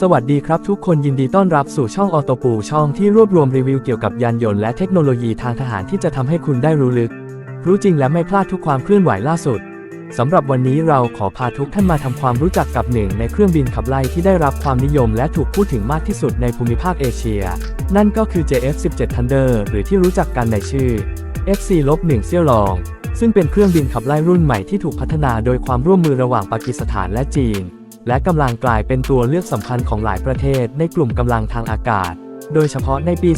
สวัสดีครับทุกคนยินดีต้อนรับสู่ช่องออโตปูช่องที่รวบรวมรีวิวเกี่ยวกับยานยนต์และเทคโนโลยีทางทหารที่จะทำให้คุณได้รู้ลึก รู้จริงและไม่พลาดทุกความเคลื่อนไหวล่าสุดสำหรับวันนี้เราขอพาทุกท่านมาทำความรู้จักกับหนึ่งในเครื่องบินขับไล่ที่ได้รับความนิยมและถูกพูดถึงมากที่สุดในภูมิภาคเอเชีย นั่นก็คือ JF-17 Thunder หรือที่รู้จักกันในชื่อ FC-1 เซี่ยวลองซึ่งเป็นเครื่องบินขับไล่รุ่นใหม่ที่ถูกพัฒนาโดยความร่วมมือระหว่างปากีสถานและจีน และกำลังกลายเป็นตัวเลือกสำคัญของหลายประเทศในกลุ่มกำลังทางอากาศ โดยเฉพาะในปี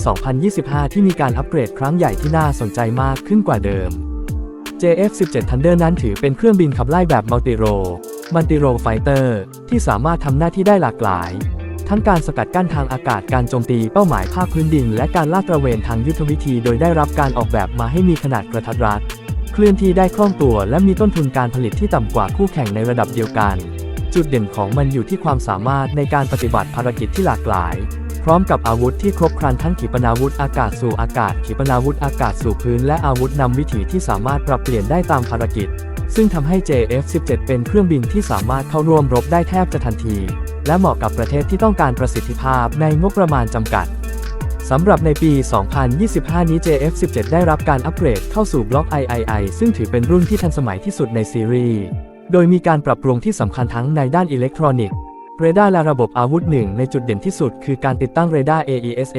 2025 ที่มีการอัปเกรดครั้งใหญ่ที่น่าสนใจมากขึ้นกว่าเดิม JF-17 Thunder นั้นถือเป็นเครื่องบินขับไล่แบบมัลติโรมัลติโรไฟเตอร์ที่สามารถทำหน้าที่ได้หลากหลาย ทั้งการสกัดกั้นทางอากาศการโจมตีเป้าหมายภาคพื้นดิน และการลาดตระเวนทางยุทธวิธี โดยได้รับการออกแบบมาให้มีขนาดกระทัดรัด เคลื่อนที่ได้คล่องตัว และมีต้นทุนการผลิตที่ต่ำกว่าคู่แข่งในระดับเดียวกัน จุดเด่นของมันอยู่ที่ความสามารถในการปฏิบัติภารกิจที่หลากหลาย พร้อมกับอาวุธที่ครบครันทั้งขีปนาวุธอากาศสู่อากาศ ขีปนาวุธอากาศสู่พื้น และอาวุธนำวิถีที่สามารถปรับเปลี่ยนได้ตามภารกิจ ซึ่งทำให้ JF-17 เป็นเครื่องบินที่สามารถเข้าร่วมรบได้แทบจะทันที และเหมาะกับประเทศที่ต้องการประสิทธิภาพในงบประมาณจำกัดสำหรับในปี 2025 นี้ JF-17 ได้รับการอัปเกรดเข้าสู่บล็อก III ซึ่งถือเป็นรุ่นที่ทันสมัยที่สุดในซีรีส์ โดยมีการปรับปรุงที่สำคัญทั้งในด้านอิเล็กทรอนิกส์เรดาร์และระบบอาวุธหนึ่งในจุดเด่นที่สุดคือการติดตั้งเรดาร์ AESA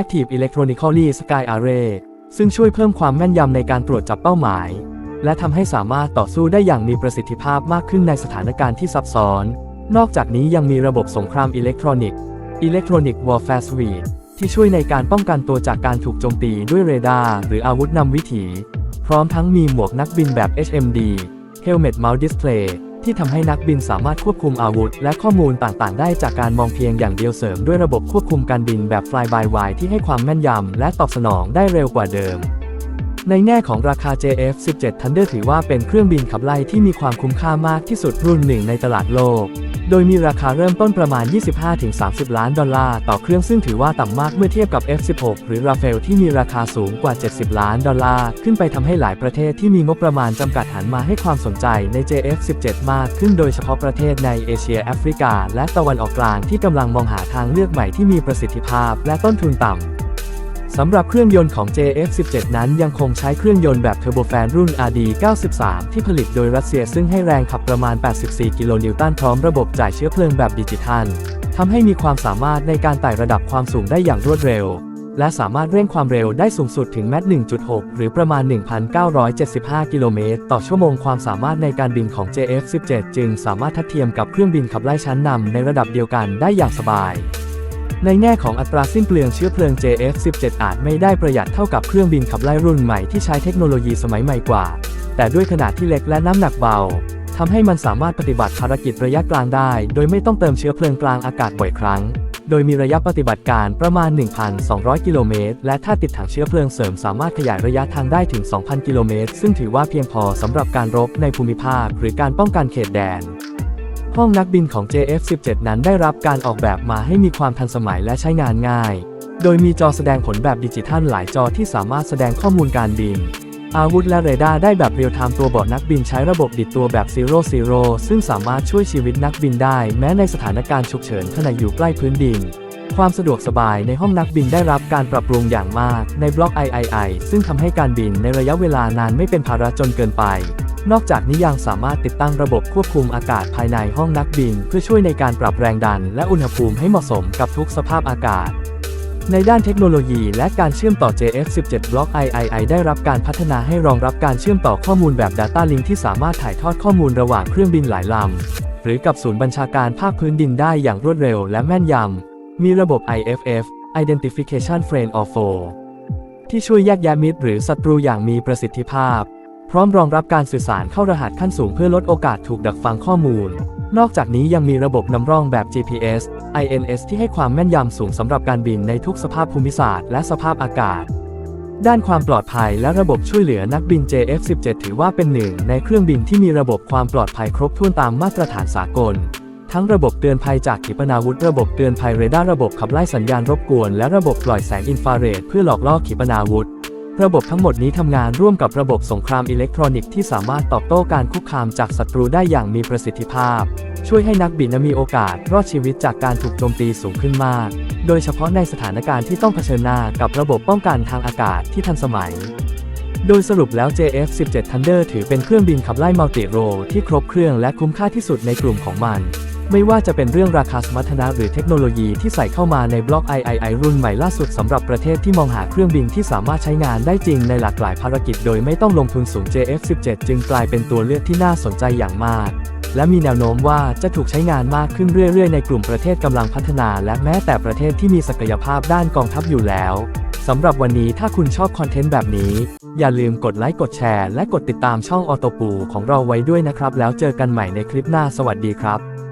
Active Electronically Sky Array ซึ่งช่วยเพิ่มความแม่นยำในการตรวจจับเป้าหมาย และทำให้สามารถต่อสู้ได้อย่างมีประสิทธิภาพมากขึ้นในสถานการณ์ที่ซับซ้อน นอกจากนี้ยังมีระบบสงครามอิเล็กทรอนิกส์ Electronic Warfare Suite ที่ช่วยในการป้องกันตัวจากการถูกโจมตีด้วยเรดาร์หรืออาวุธนำวิถี พร้อมทั้งมีหมวกนักบินแบบ HMD Helmet Mount Display ที่ทำให้นักบินสามารถควบคุมอาวุธ และข้อมูลต่างๆ ได้จากการมองเพียงอย่างเดียวเสริมด้วยระบบควบคุมการบินแบบ Fly by Wire ที่ให้ความแม่นยำและตอบสนองได้เร็วกว่าเดิม ในแง่ของราคา JF-17 Thunder ถือว่าเป็นเครื่องบินขับไล่ที่มีความคุ้มค่ามากที่สุดรุ่นหนึ่งในตลาดโลก โดยมีราคาเริ่มต้นประมาณ 25-30 ล้านดอลลาร์ต่อเครื่องซึ่งถือว่าต่ำมากเมื่อเทียบกับ F-16 หรือ Rafale ที่มีราคาสูงกว่า 70 ล้านดอลลาร์ ขึ้นไปทำให้หลายประเทศที่มีงบประมาณจำกัดหันมาให้ความสนใจใน JF-17 มากขึ้นโดยเฉพาะประเทศในเอเชียแอฟริกา และตะวันออกกลางที่กำลังมองหาทางเลือกใหม่ที่มีประสิทธิภาพและต้นทุนต่ำ สำหรับเครื่องยนต์ของ JF-17 นั้นยังคงใช้เครื่องยนต์แบบเทอร์โบแฟนรุ่น RD93 ที่ผลิตโดยรัสเซียซึ่งให้แรงขับประมาณ 84 กิโลนิวตันพร้อมระบบจ่ายเชื้อเพลิงแบบดิจิทัลทำให้มีความสามารถในการไต่ระดับความสูงได้อย่างรวดเร็ว และสามารถเร่งความเร็วได้สูงสุดถึงแมตช์1.6 หรือประมาณ 1,975 กิโลเมตรต่อชั่วโมงความสามารถในการบินของ JF-17 จึงสามารถทัดเทียมกับเครื่องบินขับไล่ชั้นนำในระดับเดียวกันได้อย่างสบาย ในแง่ของอัตราสิ้นเปลืองเชื้อเพลิง JF-17 อาจไม่ได้ประหยัดเท่ากับเครื่องบินขับไล่รุ่นใหม่ที่ใช้เทคโนโลยีสมัยใหม่กว่า แต่ด้วยขนาดที่เล็กและน้ำหนักเบาทำให้มันสามารถปฏิบัติภารกิจระยะกลางได้ โดยไม่ต้องเติมเชื้อเพลิงกลางอากาศบ่อยครั้ง โดยมีระยะปฏิบัติการประมาณ 1,200 กิโลเมตร และถ้าติดถังเชื้อเพลิงเสริมสามารถขยายระยะทางได้ถึง 2,000 กิโลเมตร ซึ่งถือว่าเพียงพอสำหรับการรบในภูมิภาค หรือการป้องกันเขตแดน ห้องนักบินของ JF-17 นั้นได้รับการออกแบบมาให้มีความทันสมัยและใช้งานง่าย โดยมีจอแสดงผลแบบดิจิทัลหลายจอที่สามารถแสดงข้อมูลการบิน อาวุธและเรดาร์ได้แบบเรียลไทม์ตัวเบาะนักบินใช้ระบบดิดตัวแบบ Zero Zero ซึ่งสามารถช่วยชีวิตนักบินได้แม้ในสถานการณ์ฉุกเฉินขณะอยู่ใกล้พื้นดินความสะดวกสบายในห้องนักบินได้รับการปรับปรุงอย่างมากในบล็อก III ซึ่งทำให้การบินในระยะเวลานานไม่เป็นภาระจนเกินไป นอกจากนี้ยังสามารถติดตั้งระบบควบคุมอากาศภายในห้องนักบิน เพื่อช่วยในการปรับแรงดัน และอุณหภูมิให้เหมาะสมกับทุกสภาพอากาศ ในด้านเทคโนโลยีและการเชื่อมต่อ JF-17 บล็อก III ได้รับการพัฒนาให้รองรับการเชื่อมต่อข้อมูลแบบ Data Link ที่สามารถถ่ายทอดข้อมูลระหว่างเครื่องบินหลายลำ หรือกับศูนย์บัญชาการภาคพื้นดินได้อย่างรวดเร็วและแม่นยำ มีระบบ IFF Identification Frame of Foe ที่ช่วยแยกแยะมิตรหรือศัตรูอย่างมีประสิทธิภาพ พร้อมรองรับการสื่อสารเข้ารหัสขั้นสูงเพื่อลดโอกาสถูกดักฟังข้อมูล นอกจากนี้ยังมีระบบนำร่องแบบ GPS INS ที่ให้ความแม่นยำสูงสำหรับการบินในทุกสภาพภูมิศาสตร์และสภาพอากาศ ด้านความปลอดภัยและระบบช่วยเหลือนักบิน JF-17 ถือว่าเป็นหนึ่งในเครื่องบินที่มีระบบความปลอดภัยครบถ้วนตามมาตรฐานสากล ทั้งระบบเตือนภัยจากขีปนาวุธ ระบบเตือนภัยเรดาร์ระบบขับไล่สัญญาณรบกวน และระบบปล่อยแสงอินฟราเรดเพื่อหลอกล่อขีปนาวุธ ระบบทั้งหมดนี้ทำงานร่วมกับระบบสงครามอิเล็กทรอนิกส์ที่สามารถตอบโต้การคุกคามจากศัตรูได้อย่างมีประสิทธิภาพ ช่วยให้นักบินมีโอกาสรอดชีวิตจากการถูกโจมตีสูงขึ้นมาก โดยเฉพาะในสถานการณ์ที่ต้องเผชิญหน้ากับระบบป้องกันทางอากาศที่ทันสมัย โดยสรุปแล้ว JF-17 Thunder ถือเป็นเครื่องบินขับไล่มัลติโรที่ครบเครื่องและคุ้มค่าที่สุดในกลุ่มของมัน ไม่ว่าจะเป็นเรื่องราคาสมรรถนะหรือเทคโนโลยีที่ใส่เข้ามาในบล็อก III รุ่นใหม่ล่าสุดสำหรับประเทศที่มองหาเครื่องบินที่สามารถใช้งานได้จริงในหลากหลายภารกิจโดยไม่ต้องลงทุนสูง JF-17 จึงกลายเป็นตัวเลือกที่น่าสนใจอย่างมาก และมีแนวโน้มว่าจะถูกใช้งานมากขึ้นเรื่อยๆ ในกลุ่มประเทศกำลังพัฒนา และแม้แต่ประเทศที่มีศักยภาพด้านกองทัพอยู่แล้วสำหรับวันนี้ถ้าคุณชอบคอนเทนต์แบบนี้ อย่าลืมกดไลค์กดแชร์ และกดติดตามช่องออโตปูของเราไว้ด้วยนะครับ แล้วเจอกันใหม่ในคลิปหน้าสวัสดีครับ